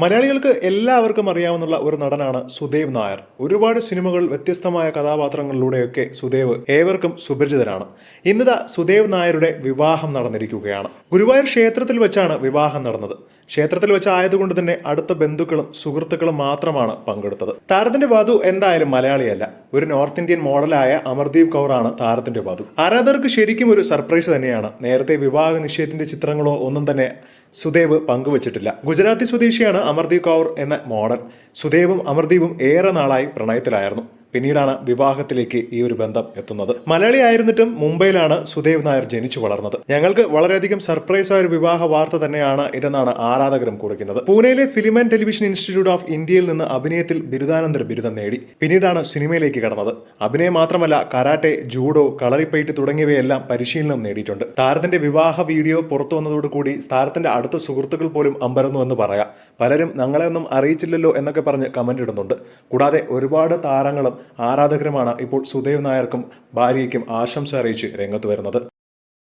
മലയാളികൾക്ക് എല്ലാവർക്കും അറിയാവുന്ന ഒരു നടനാണ് സുദേവ് നായർ. ഒരുപാട് സിനിമകൾ വ്യത്യസ്തമായ കഥാപാത്രങ്ങളിലൂടെയൊക്കെ സുദേവ് ഏവർക്കും സുപരിചിതരാണ് ഇന്നിതാ സുദേവ് നായരുടെ വിവാഹം നടന്നിരിക്കുകയാണ്. ഗുരുവായൂർ ക്ഷേത്രത്തിൽ വെച്ചാണ് വിവാഹം നടന്നത്. ക്ഷേത്രത്തിൽ വെച്ച് ആയതുകൊണ്ട് തന്നെ അടുത്ത ബന്ധുക്കളും സുഹൃത്തുക്കളും മാത്രമാണ് പങ്കെടുത്തത്. താരത്തിന്റെ വധു എന്തായാലും മലയാളിയല്ല. ഒരു നോർത്ത് ഇന്ത്യൻ മോഡലായ അമർദീപ് കൗറാണ് താരത്തിന്റെ വധു. ആരാധകർക്ക് ശരിക്കും ഒരു സർപ്രൈസ് തന്നെയാണ്. നേരത്തെ വിവാഹ നിശ്ചയത്തിന്റെ ചിത്രങ്ങളോ ഒന്നും തന്നെ സുദേവ് പങ്കുവച്ചിട്ടില്ല. ഗുജറാത്തി സ്വദേശിയാണ് അമർദീപ് കൗർ എന്ന മോഡൽ സുദേവും അമർദീപും ഏറെ നാളായി പ്രണയത്തിലായിരുന്നു. പിന്നീടാണ് വിവാഹത്തിലേക്ക് ഈ ഒരു ബന്ധം എത്തുന്നത്. മലയാളി ആയിരുന്നിട്ടും മുംബൈയിലാണ് സുദേവ് നായർ ജനിച്ചു വളർന്നത്. ഞങ്ങൾക്ക് വളരെയധികം സർപ്രൈസ് ആയ ഒരു വിവാഹ വാർത്ത തന്നെയാണ് ഇതെന്നാണ് ആരാധകരും കുറിക്കുന്നത്. പൂനെയിലെ film and television institute of ഇന്ത്യയിൽ നിന്ന് അഭിനയത്തിൽ ബിരുദാനന്തര ബിരുദം നേടി. പിന്നീടാണ് സിനിമയിലേക്ക് കടന്നത്. അഭിനയം മാത്രമല്ല കരാട്ടെ ജൂഡോ കളറിപ്പയറ്റ് തുടങ്ങിയവയെല്ലാം പരിശീലനം നേടിയിട്ടുണ്ട്. താരത്തിന്റെ വിവാഹ വീഡിയോ പുറത്തു വന്നതോടുകൂടി താരത്തിന്റെ അടുത്ത സുഹൃത്തുക്കൾ പോലും അമ്പരന്നു എന്ന് പറയാം. പലരും ഞങ്ങളെയൊന്നും അറിയിച്ചില്ലല്ലോ എന്നൊക്കെ പറഞ്ഞ് കമന്റ് ഇടുന്നുണ്ട്. കൂടാതെ ഒരുപാട് താരങ്ങളും ആരാധകരുമാണ് ഇപ്പോൾ സുദേവ് നായർക്കും ഭാര്യയ്ക്കും ആശംസ അറിയിച്ച് രംഗത്ത് വരുന്നത്.